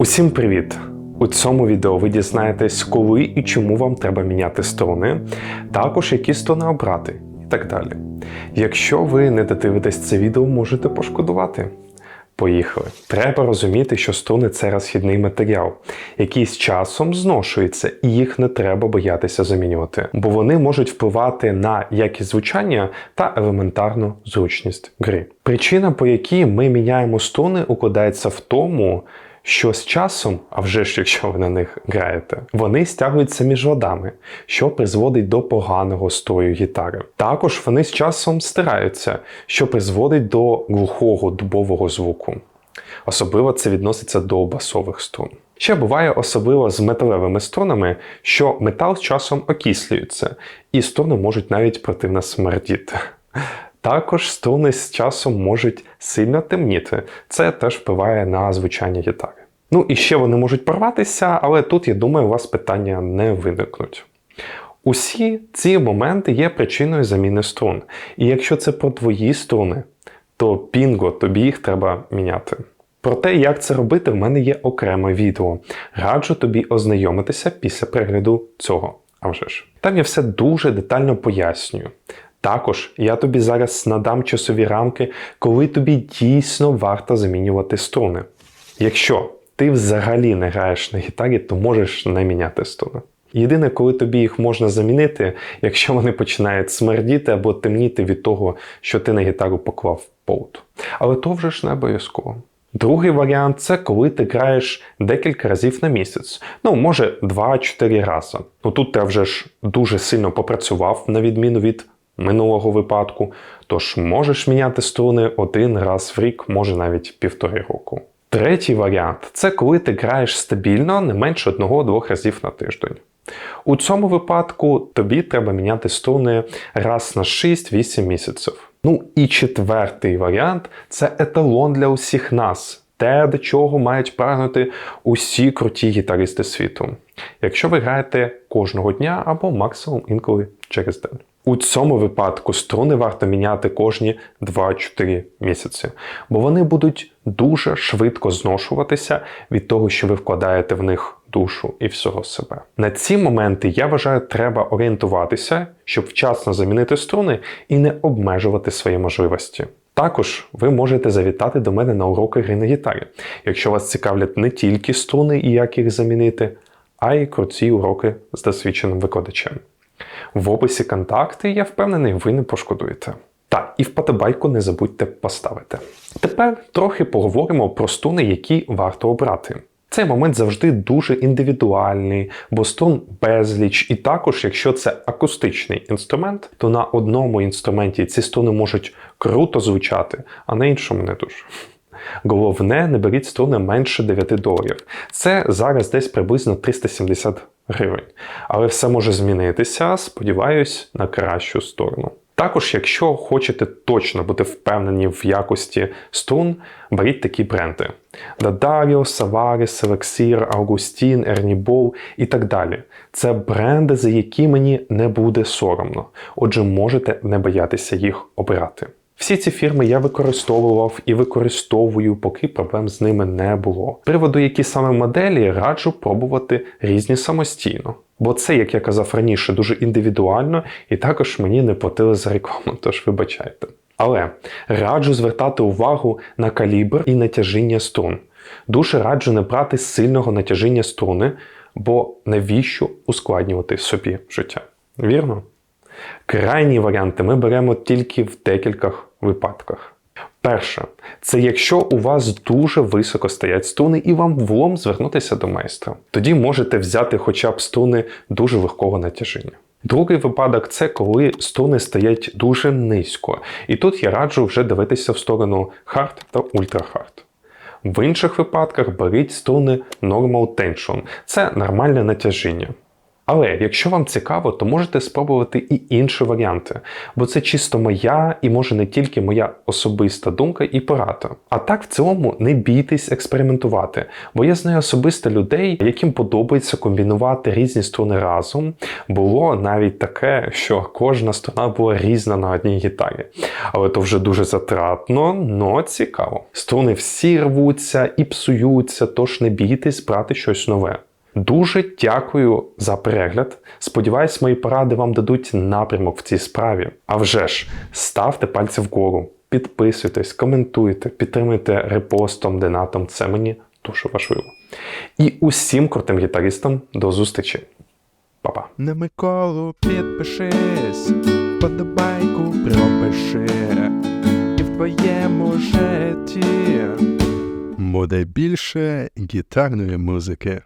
Усім привіт! У цьому відео ви дізнаєтесь, коли і чому вам треба міняти сторони, також які сторони обрати і так далі. Якщо ви не додивитесь це відео, можете пошкодувати. Поїхали. Треба розуміти, що струни це розхідний матеріал, який з часом зношується, і їх не треба боятися замінювати, бо вони можуть впливати на якість звучання та елементарну зручність гри. Причина, по якій ми міняємо струни, укладається в тому, що з часом, а вже ж якщо ви на них граєте, вони стягуються між ладами, що призводить до поганого строю гітари. Також вони з часом стираються, що призводить до глухого дубового звуку. Особливо це відноситься до басових струн. Ще буває особливо з металевими струнами, що метал з часом окислюється, і струни можуть навіть противно смердіти. Також струни з часом можуть сильно темніти. Це теж впливає на звучання гітари. Ну і ще вони можуть порватися, але тут, я думаю, у вас питання не виникнуть. Усі ці моменти є причиною заміни струн. І якщо це про твої струни, то пінго, тобі їх треба міняти. Про те, як це робити, в мене є окреме відео. Раджу тобі ознайомитися після перегляду цього. А вже ж. Там я все дуже детально пояснюю. Також я тобі зараз надам часові рамки, коли тобі дійсно варто замінювати струни. Якщо ти взагалі не граєш на гітарі, то можеш не міняти струни. Єдине, коли тобі їх можна замінити, якщо вони починають смердіти або темніти від того, що ти на гітару поклав полт. Але то вже ж не обов'язково. Другий варіант це коли ти граєш декілька разів на місяць, ну може 2-4 рази. Ну тут ти вже ж дуже сильно попрацював, на відміну від минулого випадку, тож можеш міняти струни один раз в рік, може навіть півтори року. Третій варіант це коли ти граєш стабільно не менше одного-двох разів на тиждень. У цьому випадку тобі треба міняти струни раз на 6-8 місяців. Ну і четвертий варіант це еталон для усіх нас. Те, до чого мають прагнути усі круті гітаристи світу. Якщо ви граєте кожного дня або максимум інколи через день. У цьому випадку струни варто міняти кожні 2-4 місяці, бо вони будуть дуже швидко зношуватися від того, що ви вкладаєте в них душу і всього себе. На ці моменти я вважаю, треба орієнтуватися, щоб вчасно замінити струни і не обмежувати свої можливості. Також ви можете завітати до мене на уроки гри на гітарі, якщо вас цікавлять не тільки струни і як їх замінити, а й круті уроки з досвідченим викладачем. В описі контакти, я впевнений, ви не пошкодуєте. Та і вподобайку не забудьте поставити. Тепер трохи поговоримо про струни, які варто обрати. Цей момент завжди дуже індивідуальний, бо струн безліч, і також, якщо це акустичний інструмент, то на одному інструменті ці струни можуть круто звучати, а на іншому не дуже. Головне, не беріть струни менше 9 доларів. Це зараз десь приблизно 370 гривень. Але все може змінитися, сподіваюсь, на кращу сторону. Також, якщо хочете точно бути впевнені в якості струн, беріть такі бренди: Savaris, Elixir, Augustin, Ernie Bow і так далі. Це бренди, за які мені не буде соромно. Отже, можете не боятися їх обирати. Всі ці фірми я використовував і використовую, поки проблем з ними не було. Приводу, які саме моделі, раджу пробувати різні самостійно. Бо це, як я казав раніше, дуже індивідуально і також мені не платили за рекламу, тож вибачайте. Але раджу звертати увагу на калібр і натяжіння струн. Дуже раджу не брати сильного натяжіння струни, бо навіщо ускладнювати собі життя. Вірно? Крайні варіанти ми беремо тільки в декількох випадках. Перше, це якщо у вас дуже високо стоять струни і вам влом звернутися до майстра. Тоді можете взяти хоча б струни дуже легкого натяження. Другий випадок це коли струни стоять дуже низько, і тут я раджу вже дивитися в сторону hard та hard. В інших випадках беріть струни Normal Tension, це нормальне натяжіння. Але якщо вам цікаво, то можете спробувати і інші варіанти, бо це чисто моя і може не тільки моя особиста думка і порада. А так в цілому не бійтесь експериментувати, бо я знаю особисто людей, яким подобається комбінувати різні струни разом. Було навіть таке, що кожна струна була різна на одній гітарі. Але то вже дуже затратно, но цікаво. Струни всі рвуться і псуються, тож не бійтесь брати щось нове. Дуже дякую за перегляд. Сподіваюсь, мої поради вам дадуть напрямок в цій справі. А вже ж, ставте пальці вгору, підписуйтесь, коментуйте, підтримуйте репостом, донатом. Це мені дуже важливо. І усім крутим гітаристам до зустрічі. Па-па. На Миколу підпишись, подобайку пропиши, і в твоєму житті буде більше гітарної музики.